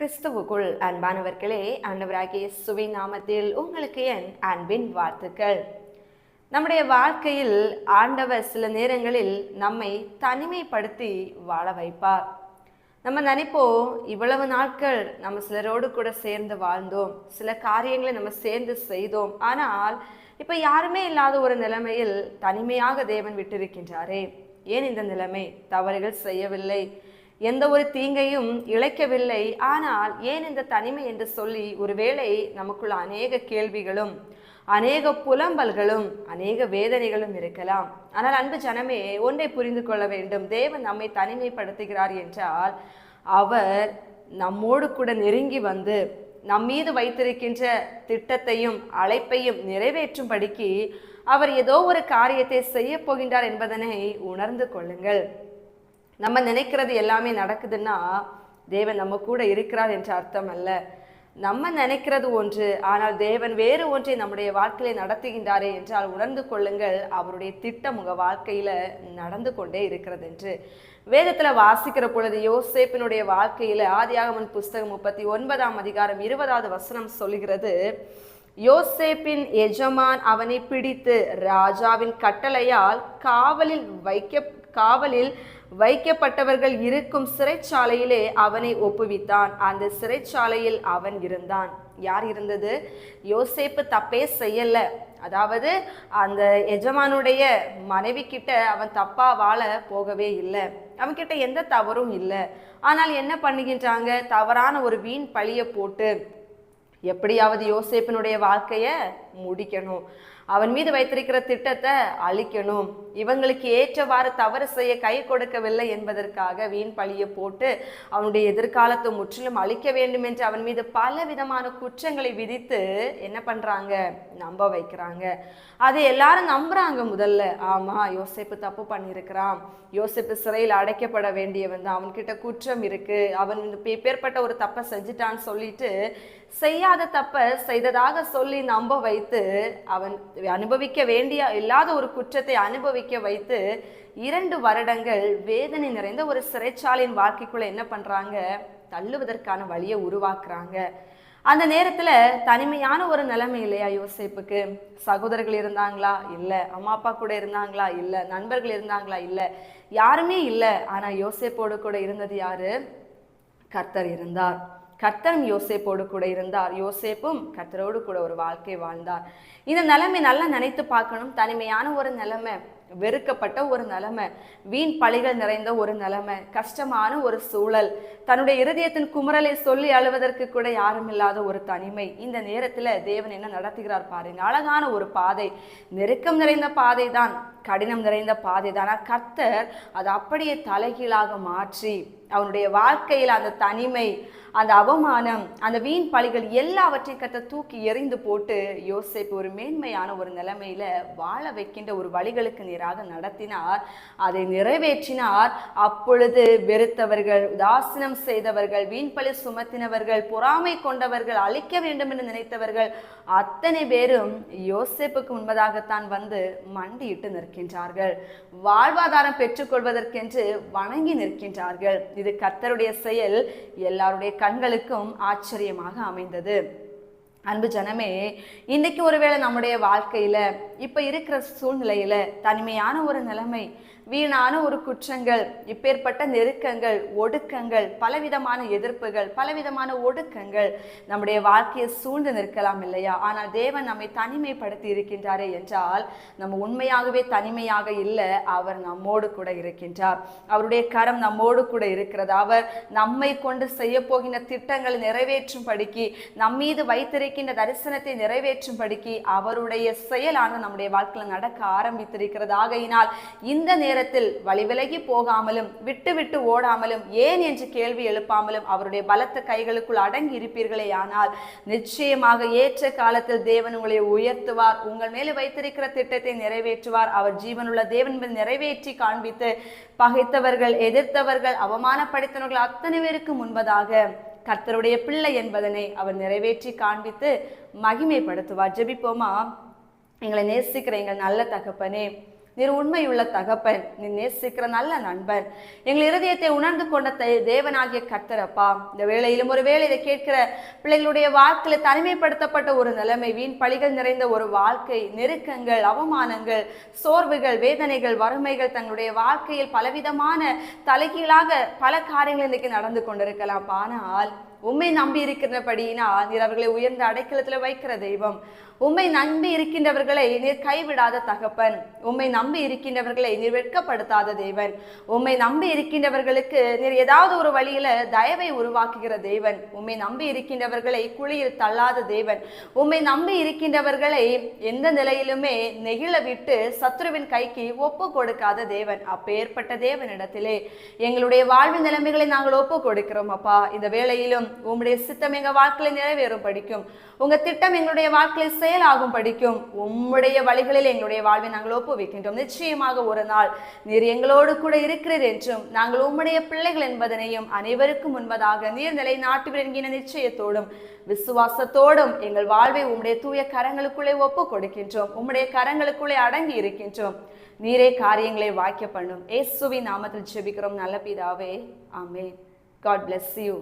கிறிஸ்துவுக்குள் அன்பானவர்களே ஆண்டவராகிய சுவை நாமத்தில் உங்களுக்கு என் அன்பின் வாழ்த்துக்கள். நம்முடைய வாழ்க்கையில் ஆண்டவர் சில நேரங்களில் நம்மை தனிமைப்படுத்தி வாழ வைப்பார். நம்ம நினைப்போம் இவ்வளவு நாட்கள் நம்ம சிலரோடு கூட சேர்ந்து வாழ்ந்தோம் சில காரியங்களை நம்ம சேர்ந்து செய்தோம். ஆனால் இப்போ யாருமே இல்லாத ஒரு நிலைமையில் தனிமையாக தேவன் விட்டிருக்கின்றாரே. ஏன் இந்த நிலைமை? தவறுகள் செய்யவில்லை. எந்த ஒரு தீங்கையும் இழைக்கவில்லை. ஆனால் ஏன் இந்த தனிமை என்று சொல்லி ஒருவேளை நமக்குள்ள அநேக கேள்விகளும் அநேக புலம்பல்களும் அநேக வேதனைகளும் இருக்கலாம். ஆனால் அன்பு ஜனமே ஒன்றை புரிந்து கொள்ள வேண்டும். தேவன் நம்மை தனிமைப்படுத்துகிறார் என்றால் அவர் நம்மோடு கூட நெருங்கி வந்து நம் மீது வைத்திருக்கின்ற திட்டத்தையும் அழைப்பையும் நிறைவேற்றும்படிக்கு அவர் ஏதோ ஒரு காரியத்தை செய்ய போகின்றார் என்பதனை உணர்ந்து கொள்ளுங்கள். நம்ம நினைக்கிறது எல்லாமே நடக்குதுன்னா தேவன் நம்ம கூட இருக்கிறார் என்ற அர்த்தம் அல்ல. நம்ம நினைக்கிறது ஒன்று ஆனால் தேவன் வேறு ஒன்றை நம்முடைய வாழ்க்கையை நடத்துகின்றாரே என்றால் உணர்ந்து கொள்ளுங்கள் அவருடைய திட்டம் உங்கள் வாழ்க்கையில் நடந்து கொண்டே இருக்கிறது என்று. வேதத்தில் வாசிக்கிற பொழுது யோசேப்பினுடைய வாழ்க்கையில் ஆதியாகமன் புஸ்தகம் முப்பத்தி ஒன்பதாம் அதிகாரம் இருபதாவது வசனம் சொல்கிறது யோசேப்பின் எஜமான் அவனை பிடித்து ராஜாவின் கட்டளையால் காவலில் வைக்க காவலில் வைக்கப்பட்டவர்கள் இருக்கும் சிறைச்சாலையிலே அவனை ஒப்புவித்தான். அந்த சிறைச்சாலையில் அவன் இருந்தான். யார் இருந்தது? யோசேப்பு தப்பே செய்யல. அதாவது அந்த எஜமானுடைய மனைவி கிட்ட அவன் தப்பா வாழ போகவே இல்லை. அவன்கிட்ட எந்த தவறும் இல்லை. ஆனால் என்ன பண்ணுகின்றாங்க? தவறான ஒரு வீண் பழிய போட்டு எப்படியாவது யோசேப்பினுடைய வாழ்க்கையை முடிக்கணும். அவன் மீது வைத்திருக்கிற திட்டத்தை அழிக்கணும். இவங்களுக்கு ஏற்றவாறு தவறு செய்ய கை கொடுக்கவில்லை என்பதற்காக வீண் பழியை போட்டு அவனுடைய எதிர்காலத்தை முற்றிலும் அழிக்க வேண்டும் என்று அவன் மீது பல விதமான குற்றங்களை விதித்து என்ன பண்றாங்க? நம்ப வைக்கிறாங்க. அதை எல்லாரும் நம்புறாங்க முதல்ல. ஆமா யோசிப்பு தப்பு பண்ணியிருக்கிறான். யோசிப்பு சிறையில் அடைக்கப்பட வேண்டியவன் தான். அவன்கிட்ட குற்றம் இருக்கு. அவன் பேர்பட்ட ஒரு தப்பை செஞ்சுட்டான்னு சொல்லிட்டு செய்யாத தப்பை செய்ததாக சொல்லி நம்ப வைத்து அவன் அனுபவிக்க வேண்டிய இல்லாத ஒரு குற்றத்தை அனுபவிக்க வைத்து இரண்டு வருடங்கள் வேதனை நிறைந்த ஒரு சிறைச்சாலையின் வாழ்க்கைக்குள்ள என்ன பண்றாங்க? தள்ளுவதற்கான வழியை உருவாக்குறாங்க. அந்த நேரத்துல தனிமையான ஒரு நிலைமை இல்லையா யோசேப்புக்கு? சகோதரர்கள் இருந்தாங்களா? இல்ல. அம்மா அப்பா கூட இருந்தாங்களா? இல்ல. நண்பர்கள் இருந்தாங்களா? இல்ல. யாருமே இல்ல. ஆனா யோசேப்போடு கூட இருந்தது யாரு? கர்த்தர் இருந்தார். கர்த்தரும் யோசேப்போடு கூட இருந்தார். யோசேப்பும் கர்த்தரோடு கூட ஒரு வாழ்க்கை வாழ்ந்தார். இந்த நிலைமை நல்லா நினைத்து பார்க்கணும். தனிமையான ஒரு நிலைமை வெறுக்கப்பட்ட ஒரு நிலைமை வீண் பழிகள் நிறைந்த ஒரு நிலைமை கஷ்டமான ஒரு சூழல் தன்னுடைய இருதயத்தின் குமரலை சொல்லி அழுவதற்கு கூட யாரும் இல்லாத ஒரு தனிமை. இந்த நேரத்தில் தேவன் என்ன நடத்துகிறார் பாருங்க. அழகான ஒரு பாதை நெருக்கம் நிறைந்த பாதை தான் கடினம் நிறைந்த பாதை தான். ஆனால் கர்த்தர் அது அப்படியே தலைகீழாக மாற்றி அவனுடைய வாழ்க்கையில் அந்த தனிமை அந்த அவமானம் அந்த வீண் பழிகள் எல்லாவற்றையும் கத்த தூக்கி எறிந்து போட்டு யோசிப்பு ஒரு மேன்மையான ஒரு நிலைமையில வாழ வைக்கின்ற ஒரு வழிகளுக்கு நேராக நடத்தினார். அதை நிறைவேற்றினார். அப்பொழுது வெறுத்தவர்கள் உதாசனம் செய்தவர்கள் வீண் பழி சுமத்தினவர்கள் பொறாமை கொண்டவர்கள் அழிக்க வேண்டும் என்று நினைத்தவர்கள் அத்தனை பேரும் யோசிப்புக்கு முன்பதாகத்தான் வந்து மண்டியிட்டு நிற்கின்றார்கள். வாழ்வாதாரம் பெற்றுக்கொள்வதற்கென்று வணங்கி நிற்கின்றார்கள். இது கத்தருடைய செயல் எல்லாருடைய கண்களுக்கும் ஆச்சரியமாக அமைந்தது. அன்பு ஜனமே இன்னைக்கு ஒருவேளை நம்முடைய வாழ்க்கையில இப்ப இருக்கிற சூழ்நிலையில தனிமையான ஒரு நிலைமை வீணான ஒரு குற்றங்கள் இப்பேற்பட்ட நெருக்கங்கள் ஒடுக்கங்கள் பலவிதமான எதிர்ப்புகள் பலவிதமான ஒடுக்கங்கள் நம்முடைய வாழ்க்கையை சூழ்ந்து நிற்கலாம் இல்லையா? ஆனால் தேவன் நம்மை தனிமைப்படுத்தி இருக்கின்றாரே என்றால் நம்ம உண்மையாகவே தனிமையாக இல்லை அவர் நம்மோடு கூட இருக்கின்றார். அவருடைய கரம் நம்மோடு கூட இருக்கிறது. அவர் நம்மை கொண்டு செய்ய போகின்ற திட்டங்களை நிறைவேற்றும் படிக்கு நம்மீது வைத்திருக்கின்ற தரிசனத்தை நிறைவேற்றும் படிக்கு அவருடைய செயலானது நம்முடைய வாழ்க்கையில் நடக்க ஆரம்பித்திருக்கிறது. ஆகையினால் இந்த நேரத்தில் வழிவிலகி போகாமலும் விட்டு விட்டு ஓடாமலும் ஏன் என்று கேள்வி எழுப்பாமலும் அவருடைய பலத்த கைகளுக்குள் அடங்கி இருப்பீர்களே ஆனால் நிச்சயமாக ஏற்ற காலத்தில் தேவன் உங்களை உயர்த்துவார் உங்கள் மேலே வைத்திருக்கிற திட்டத்தை நிறைவேற்றுவார் அவர் ஜீவனுள்ள தேவன் மேல் நிறைவேற்றி காண்பித்து பகைத்தவர்கள் எதிர்த்தவர்கள் அவமானப்படுத்தினவர்கள் அத்தனை பேருக்கு முன்பதாக கர்த்தருடைய பிள்ளை என்பதனை அவர் நிறைவேற்றி காண்பித்து மகிமைப்படுத்துவார். ஜெபிப்போமா? எங்களை நேசிக்கிற எங்கள் நல்ல தகப்பனே நீர் உண்மையுள்ள தகப்பன் நீ நேசிக்கிற நல்ல நண்பர் எங்கள் இருதயத்தை உணர்ந்து கொண்ட தே- தேவனாகிய கர்த்தரப்பா இந்த வேளையிலும் ஒரு வேளை இதை கேட்கிற பிள்ளைகளுடைய வாழ்க்கையில தனிமைப்படுத்தப்பட்ட ஒரு நிலைமை வீண் பழிகள் நிறைந்த ஒரு வாழ்க்கை நெருக்கங்கள் அவமானங்கள் சோர்வுகள் வேதனைகள் வறுமைகள் தங்களுடைய வாழ்க்கையில் பலவிதமான தலைகீழாக பல காரியங்கள் இன்னைக்கு நடந்து கொண்டிருக்கலாம். ஆனால் உம்மை நம்பி இருக்கிறபடியினால் நீர் அவர்களை உயர்ந்த அடைக்கலத்தில் வைக்கிற தெய்வம். உம்மை நம்பி இருக்கின்றவர்களை நீர் கைவிடாத தகப்பன். உம்மை நம்பி இருக்கின்றவர்களை நீர் வெட்கப்படுத்தாத தேவன். உம்மை நம்பி இருக்கின்றவர்களுக்கு நீர் ஏதாவது ஒரு வழியில தயவை உருவாக்குகிற தேவன். உம்மை நம்பி இருக்கின்றவர்களை குழியில் தள்ளாத தேவன். உம்மை நம்பி இருக்கின்றவர்களை எந்த நிலையிலுமே நெகிழ விட்டு சத்ருவின் கைக்கு ஒப்பு கொடுக்காத தேவன். அப்பேற்பட்ட தேவனிடத்திலே எங்களுடைய வாழ்வு நிலைமைகளை நாங்கள் ஒப்பு கொடுக்கிறோம் அப்பா. இந்த வேளையிலும் உம்முடைய சித்தம் எங்க வாழ்க்கையில நிறைவேறும் படிக்கும். உங்க திட்டம் எங்களுடைய வாழ்க்கையில் செயலாகும் படிக்கும். உம்முடைய வழிகளில் எங்களுடைய வாழ்வை நாங்கள் ஒப்புவிக்கின்றோம். நிச்சயமாக ஒரு நாள் நீர் எங்களோடு கூட இருக்கிறீர் என்றும் நாங்கள் உம்முடைய பிள்ளைகள் என்பதனையும் அனைவருக்கும் முன்பதாக நீர் நிலை நாட்டுவர் என்கிற நிச்சயத்தோடும் விசுவாசத்தோடும் எங்கள் வாழ்வை உம்முடைய தூய கரங்களுக்குள்ளே ஒப்பு கொடுக்கின்றோம். உம்முடைய கரங்களுக்குள்ளே அடங்கி இருக்கின்றோம். நீரே காரியங்களை வாக்கிய பண்ணும். ஏசுவின் நாமத்தில் ஜெபிக்கிறோம். நல்ல பிதாவே ஆமே காட் பிளஸ் யூ